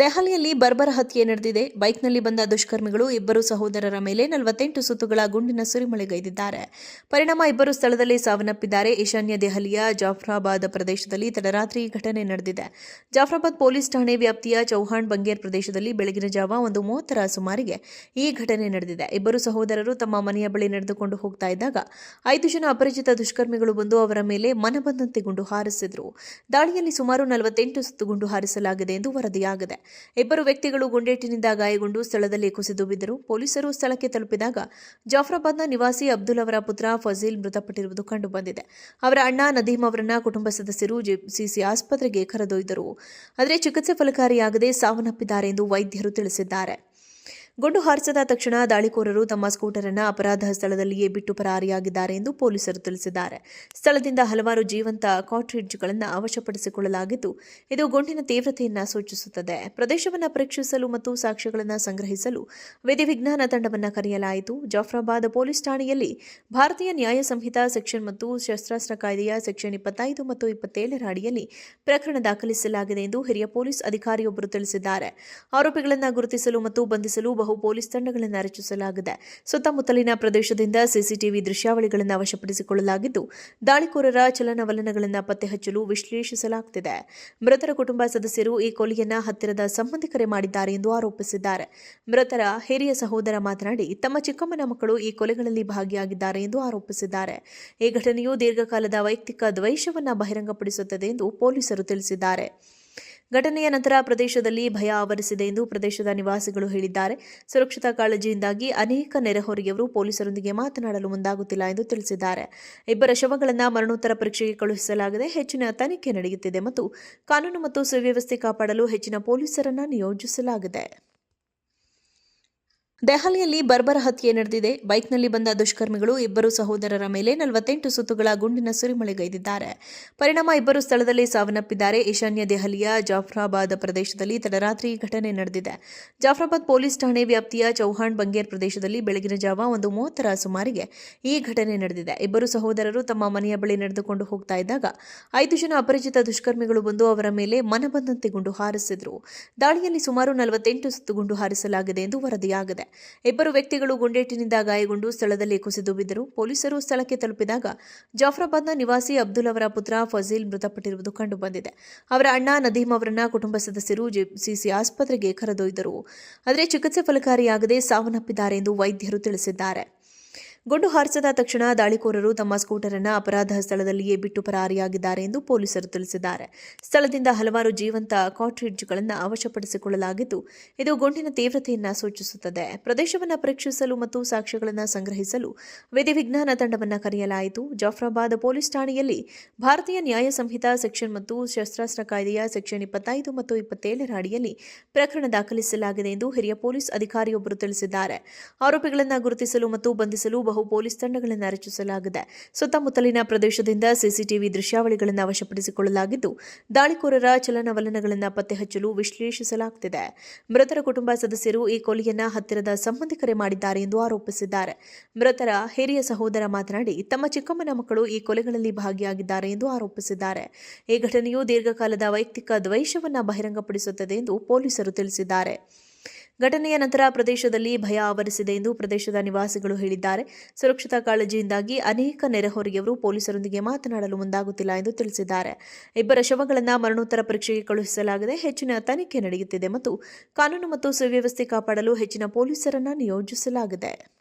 ದೆಹಲಿಯಲ್ಲಿ ಬರ್ಬರ ಹತ್ಯೆ ನಡೆದಿದೆ. ಬೈಕ್ನಲ್ಲಿ ಬಂದ ದುಷ್ಕರ್ಮಿಗಳು ಇಬ್ಬರು ಸಹೋದರರ ಮೇಲೆ ನಲವತ್ತೆಂಟು ಸುತ್ತುಗಳ ಗುಂಡಿನ ಸುರಿಮಳೆಗೈದಿದ್ದಾರೆ. ಪರಿಣಾಮ ಇಬ್ಬರು ಸ್ಥಳದಲ್ಲಿ ಸಾವನ್ನಪ್ಪಿದ್ದಾರೆ. ಈಶಾನ್ಯ ದೆಹಲಿಯ ಜಾಫ್ರಾಬಾದ್ ಪ್ರದೇಶದಲ್ಲಿ ತಡರಾತ್ರಿ ಘಟನೆ ನಡೆದಿದೆ. ಜಾಫ್ರಾಬಾದ್ ಪೊಲೀಸ್ ಠಾಣೆ ವ್ಯಾಪ್ತಿಯ ಚೌಹಾಣ್ ಬಂಗೇರ್ ಪ್ರದೇಶದಲ್ಲಿ ಬೆಳಗಿನ ಜಾವ ಒಂದು ಮೂವತ್ತರ ಸುಮಾರಿಗೆ ಈ ಘಟನೆ ನಡೆದಿದೆ. ಇಬ್ಬರು ಸಹೋದರರು ತಮ್ಮ ಮನೆಯ ಬಳಿ ನಡೆದುಕೊಂಡು ಹೋಗ್ತಾ ಇದ್ದಾಗ ಐದು ಜನ ಅಪರಿಚಿತ ದುಷ್ಕರ್ಮಿಗಳು ಬಂದು ಅವರ ಮೇಲೆ ಮನಬಂದಂತೆ ಗುಂಡು ಹಾರಿಸಿದರು. ದಾಳಿಯಲ್ಲಿ ಸುಮಾರು ನಲವತ್ತೆಂಟು ಸುತ್ತು ಗುಂಡು ಹಾರಿಸಲಾಗಿದೆ ಎಂದು ವರದಿಯಾಗಿದೆ. ಇಬ್ಬರು ವ್ಯಕ್ತಿಗಳು ಗುಂಡೇಟಿನಿಂದ ಗಾಯಗೊಂಡು ಸ್ಥಳದಲ್ಲಿ ಕುಸಿದು ಬಿದ್ದರು. ಪೊಲೀಸರು ಸ್ಥಳಕ್ಕೆ ತಲುಪಿದಾಗ ಜಾಫ್ರಾಬಾದ್ನ ನಿವಾಸಿ ಅಬ್ದುಲ್ ಅವರ ಪುತ್ರ ಫಜೀಲ್ ಮೃತಪಟ್ಟಿರುವುದು ಕಂಡುಬಂದಿದೆ. ಅವರ ಅಣ್ಣ ನದೀಮ್ ಅವರನ್ನ ಕುಟುಂಬ ಸದಸ್ಯರು ಜೆಸಿಸಿ ಆಸ್ಪತ್ರೆಗೆ ಕರೆದೊಯ್ದರು. ಆದರೆ ಚಿಕಿತ್ಸೆ ಫಲಕಾರಿಯಾಗದೆ ಸಾವನ್ನಪ್ಪಿದ್ದಾರೆ ಎಂದು ವೈದ್ಯರು ತಿಳಿಸಿದ್ದಾರೆ. ಗುಂಡು ಹಾರಿಸಿದ ತಕ್ಷಣ ದಾಳಿಕೋರರು ತಮ್ಮ ಸ್ಕೂಟರ್ ಅನ್ನು ಅಪರಾಧ ಸ್ಥಳದಲ್ಲಿಯೇ ಬಿಟ್ಟು ಪರಾರಿಯಾಗಿದ್ದಾರೆ ಎಂದು ಪೊಲೀಸರು ತಿಳಿಸಿದ್ದಾರೆ. ಸ್ಥಳದಿಂದ ಹಲವಾರು ಜೀವಂತ ಕಾಟ್ರಿಡ್ಜ್ಗಳನ್ನು ವಶಪಡಿಸಿಕೊಳ್ಳಲಾಗಿದ್ದು, ಇದು ಗುಂಡಿನ ತೀವ್ರತೆಯನ್ನು ಸೂಚಿಸುತ್ತದೆ. ಪ್ರದೇಶವನ್ನು ಪರೀಕ್ಷಿಸಲು ಮತ್ತು ಸಾಕ್ಷ್ಯಗಳನ್ನು ಸಂಗ್ರಹಿಸಲು ವಿಧಿವಿಜ್ಞಾನ ತಂಡವನ್ನು ಕರೆಯಲಾಯಿತು. ಜಾಫ್ರಾಬಾದ್ ಪೊಲೀಸ್ ಠಾಣೆಯಲ್ಲಿ ಭಾರತೀಯ ನ್ಯಾಯ ಸಂಹಿತಾ ಸೆಕ್ಷನ್ ಮತ್ತು ಶಸ್ತ್ರಾಸ್ತ್ರ ಕಾಯ್ದೆಯ ಸೆಕ್ಷನ್ ಇಪ್ಪತ್ತೈದು ಮತ್ತು ಇಪ್ಪತ್ತೇಳರ ಅಡಿಯಲ್ಲಿ ಪ್ರಕರಣ ದಾಖಲಿಸಲಾಗಿದೆ ಎಂದು ಹಿರಿಯ ಪೊಲೀಸ್ ಅಧಿಕಾರಿಯೊಬ್ಬರು ತಿಳಿಸಿದ್ದಾರೆ. ಆರೋಪಿಗಳನ್ನು ಗುರುತಿಸಲು ಮತ್ತು ಬಂಧಿಸಲು ಬಹು ಪೊಲೀಸ್ ತಂಡಗಳನ್ನು ರಚಿಸಲಾಗಿದೆ ಸುತ್ತಮುತ್ತಲಿನ ಪ್ರದೇಶದಿಂದ ಸಿಸಿಟಿವಿ ದೃಶ್ಯಾವಳಿಗಳನ್ನು ವಶಪಡಿಸಿಕೊಳ್ಳಲಾಗಿದ್ದು, ದಾಳಿಕೋರರ ಚಲನವಲನಗಳನ್ನು ಪತ್ತೆಹಚ್ಚಲು ವಿಶ್ಲೇಷಿಸಲಾಗುತ್ತಿದೆ ಮೃತರ ಕುಟುಂಬ ಸದಸ್ಯರು ಈ ಕೊಲೆಯನ್ನು ಹತ್ತಿರದ ಸಂಬಂಧಿಕರೇ ಮಾಡಿದ್ದಾರೆ ಎಂದು ಆರೋಪಿಸಿದ್ದಾರೆ. ಮೃತರ ಹಿರಿಯ ಸಹೋದರ ಮಾತನಾಡಿ, ತಮ್ಮ ಚಿಕ್ಕಮ್ಮನ ಮಕ್ಕಳು ಈ ಕೊಲೆಗಳಲ್ಲಿ ಭಾಗಿಯಾಗಿದ್ದಾರೆ ಎಂದು ಆರೋಪಿಸಿದ್ದಾರೆ. ಈ ಘಟನೆಯು ದೀರ್ಘಕಾಲದ ವೈಯಕ್ತಿಕ ದ್ವೇಷವನ್ನು ಬಹಿರಂಗಪಡಿಸುತ್ತದೆ ಎಂದು ಪೊಲೀಸರು ತಿಳಿಸಿದ್ದಾರೆ. ಘಟನೆಯ ನಂತರ ಪ್ರದೇಶದಲ್ಲಿ ಭಯ ಆವರಿಸಿದೆ ಎಂದು ಪ್ರದೇಶದ ನಿವಾಸಿಗಳು ಹೇಳಿದ್ದಾರೆ. ಸುರಕ್ಷತಾ ಕಾಳಜಿಯಿಂದಾಗಿ ಅನೇಕ ನೆರೆಹೊರೆಯವರು ಪೊಲೀಸರೊಂದಿಗೆ ಮಾತನಾಡಲು ಮುಂದಾಗುತ್ತಿಲ್ಲ ಎಂದು ತಿಳಿಸಿದ್ದಾರೆ. ಇಬ್ಬರ ಶವಗಳನ್ನು ಮರಣೋತ್ತರ ಪರೀಕ್ಷೆಗೆ ಕಳುಹಿಸಲಾಗಿದೆ. ಹೆಚ್ಚಿನ ತನಿಖೆ ನಡೆಯುತ್ತಿದೆ ಮತ್ತು ಕಾನೂನು ಮತ್ತು ಸುವ್ಯವಸ್ಥೆ ಕಾಪಾಡಲು ಹೆಚ್ಚಿನ ಪೊಲೀಸರನ್ನು ನಿಯೋಜಿಸಲಾಗಿದೆ. ದೆಹಲಿಯಲ್ಲಿ ಬರ್ಬರ ಹತ್ಯೆ ನಡೆದಿದೆ. ಬೈಕ್ನಲ್ಲಿ ಬಂದ ದುಷ್ಕರ್ಮಿಗಳು ಇಬ್ಬರು ಸಹೋದರರ ಮೇಲೆ ನಲವತ್ತೆಂಟು ಸುತ್ತುಗಳ ಗುಂಡಿನ ಸುರಿಮಳೆಗೈದಿದ್ದಾರೆ. ಪರಿಣಾಮ ಇಬ್ಬರು ಸ್ಥಳದಲ್ಲಿ ಸಾವನ್ನಪ್ಪಿದ್ದಾರೆ. ಈಶಾನ್ಯ ದೆಹಲಿಯ ಜಾಫ್ರಾಬಾದ್ ಪ್ರದೇಶದಲ್ಲಿ ತಡರಾತ್ರಿ ಈ ಘಟನೆ ನಡೆದಿದೆ. ಜಾಫ್ರಾಬಾದ್ ಪೊಲೀಸ್ ಠಾಣೆ ವ್ಯಾಪ್ತಿಯ ಚೌಹಾಣ್ ಬಂಗೇರ್ ಪ್ರದೇಶದಲ್ಲಿ ಬೆಳಗಿನ ಜಾವ ಒಂದು ಮೂವತ್ತರ ಸುಮಾರಿಗೆ ಈ ಘಟನೆ ನಡೆದಿದೆ. ಇಬ್ಬರು ಸಹೋದರರು ತಮ್ಮ ಮನೆಯ ಬಳಿ ನಡೆದುಕೊಂಡು ಹೋಗ್ತಾ ಇದ್ದಾಗ ಐದು ಜನ ಅಪರಿಚಿತ ದುಷ್ಕರ್ಮಿಗಳು ಬಂದು ಅವರ ಮೇಲೆ ಮನಬಂದಂತೆ ಗುಂಡು ಹಾರಿಸಿದರು. ದಾಳಿಯಲ್ಲಿ ಸುಮಾರು ನಲವತ್ತೆಂಟು ಸುತ್ತು ಗುಂಡು ಹಾರಿಸಲಾಗಿದೆ ಎಂದು ವರದಿಯಾಗಿದೆ. ಇಬ್ಬರು ವ್ಯಕ್ತಿಗಳು ಗುಂಡೇಟಿನಿಂದ ಗಾಯಗೊಂಡು ಸ್ಥಳದಲ್ಲಿ ಕುಸಿದು ಬಿದ್ದರು. ಪೊಲೀಸರು ಸ್ಥಳಕ್ಕೆ ತಲುಪಿದಾಗ ಜಾಫ್ರಾಬಾದ್ನ ನಿವಾಸಿ ಅಬ್ದುಲ್ ಅವರ ಪುತ್ರ ಫಜೀಲ್ ಮೃತಪಟ್ಟಿರುವುದು ಕಂಡುಬಂದಿದೆ. ಅವರ ಅಣ್ಣ ನದೀಮ್ ಅವರನ್ನ ಕುಟುಂಬ ಸದಸ್ಯರು ಜೆಸಿಸಿ ಆಸ್ಪತ್ರೆಗೆ ಕರೆದೊಯ್ದರು. ಆದರೆ ಚಿಕಿತ್ಸೆ ಫಲಕಾರಿಯಾಗದೆ ಸಾವನ್ನಪ್ಪಿದ್ದಾರೆ ಎಂದು ವೈದ್ಯರು ತಿಳಿಸಿದ್ದಾರೆ. ಗುಂಡು ಹಾರಿಸಿದ ತಕ್ಷಣ ದಾಳಿಕೋರರು ತಮ್ಮ ಸ್ಕೂಟರ್ ಅನ್ನು ಅಪರಾಧ ಸ್ಥಳದಲ್ಲಿಯೇ ಬಿಟ್ಟು ಪರಾರಿಯಾಗಿದ್ದಾರೆ ಎಂದು ಪೊಲೀಸರು ತಿಳಿಸಿದ್ದಾರೆ. ಸ್ಥಳದಿಂದ ಹಲವಾರು ಜೀವಂತ ಕಾಟ್ರಿಡ್ಜ್ಗಳನ್ನು ವಶಪಡಿಸಿಕೊಳ್ಳಲಾಗಿದ್ದು, ಇದು ಗುಂಡಿನ ತೀವ್ರತೆಯನ್ನು ಸೂಚಿಸುತ್ತದೆ. ಪ್ರದೇಶವನ್ನು ಪರೀಕ್ಷಿಸಲು ಮತ್ತು ಸಾಕ್ಷ್ಯಗಳನ್ನು ಸಂಗ್ರಹಿಸಲು ವಿಧಿವಿಜ್ಞಾನ ತಂಡವನ್ನು ಕರೆಯಲಾಯಿತು. ಜಾಫ್ರಾಬಾದ್ ಪೊಲೀಸ್ ಠಾಣೆಯಲ್ಲಿ ಭಾರತೀಯ ನ್ಯಾಯ ಸಂಹಿತಾ ಸೆಕ್ಷನ್ ಮತ್ತು ಶಸ್ತ್ರಾಸ್ತ್ರ ಕಾಯ್ದೆಯ ಸೆಕ್ಷನ್ ಇಪ್ಪತ್ತೈದು ಮತ್ತು ಇಪ್ಪತ್ತೇಳರ ಅಡಿಯಲ್ಲಿ ಪ್ರಕರಣ ದಾಖಲಿಸಲಾಗಿದೆ ಎಂದು ಹಿರಿಯ ಪೊಲೀಸ್ ಅಧಿಕಾರಿಯೊಬ್ಬರು ತಿಳಿಸಿದ್ದಾರೆ. ಆರೋಪಿಗಳನ್ನು ಗುರುತಿಸಲು ಮತ್ತು ಬಂಧಿಸಲು ಬಹು ಪೊಲೀಸ್ ತಂಡಗಳನ್ನು ರಚಿಸಲಾಗಿದೆ ಸುತ್ತಮುತ್ತಲಿನ ಪ್ರದೇಶದಿಂದ ಸಿಸಿಟಿವಿ ದೃಶ್ಯಾವಳಿಗಳನ್ನು ವಶಪಡಿಸಿಕೊಳ್ಳಲಾಗಿದ್ದು, ದಾಳಿಕೋರರ ಚಲನವಲನಗಳನ್ನು ಪತ್ತೆಹಚ್ಚಲು ವಿಶ್ಲೇಷಿಸಲಾಗುತ್ತಿದೆ ಮೃತರ ಕುಟುಂಬ ಸದಸ್ಯರು ಈ ಕೊಲೆಯನ್ನ ಹತ್ತಿರದ ಸಂಬಂಧಿಕರೇ ಮಾಡಿದ್ದಾರೆ ಎಂದು ಆರೋಪಿಸಿದ್ದಾರೆ. ಮೃತರ ಹಿರಿಯ ಸಹೋದರ ಮಾತನಾಡಿ, ತಮ್ಮ ಚಿಕ್ಕಮ್ಮನ ಮಕ್ಕಳು ಈ ಕೊಲೆಗಳಲ್ಲಿ ಭಾಗಿಯಾಗಿದ್ದಾರೆ ಎಂದು ಆರೋಪಿಸಿದ್ದಾರೆ. ಈ ಘಟನೆಯು ದೀರ್ಘಕಾಲದ ವೈಯಕ್ತಿಕ ದ್ವೇಷವನ್ನು ಬಹಿರಂಗಪಡಿಸುತ್ತದೆ ಎಂದು ಪೊಲೀಸರು ತಿಳಿಸಿದ್ದಾರೆ. ಘಟನೆಯ ನಂತರ ಪ್ರದೇಶದಲ್ಲಿ ಭಯ ಆವರಿಸಿದೆ ಎಂದು ಪ್ರದೇಶದ ನಿವಾಸಿಗಳು ಹೇಳಿದ್ದಾರೆ. ಸುರಕ್ಷತಾ ಕಾಳಜಿಯಿಂದಾಗಿ ಅನೇಕ ನೆರೆಹೊರೆಯವರು ಪೊಲೀಸರೊಂದಿಗೆ ಮಾತನಾಡಲು ಮುಂದಾಗುತ್ತಿಲ್ಲ ಎಂದು ತಿಳಿಸಿದ್ದಾರೆ. ಇಬ್ಬರ ಶವಗಳನ್ನು ಮರಣೋತ್ತರ ಪರೀಕ್ಷೆಗೆ ಕಳುಹಿಸಲಾಗಿದೆ ಹೆಚ್ಚಿನ ತನಿಖೆ ನಡೆಯುತ್ತಿದೆ ಮತ್ತು ಕಾನೂನು ಮತ್ತು ಸುವ್ಯವಸ್ಥೆ ಕಾಪಾಡಲು ಹೆಚ್ಚಿನ ಪೊಲೀಸರನ್ನು ನಿಯೋಜಿಸಲಾಗಿದೆ.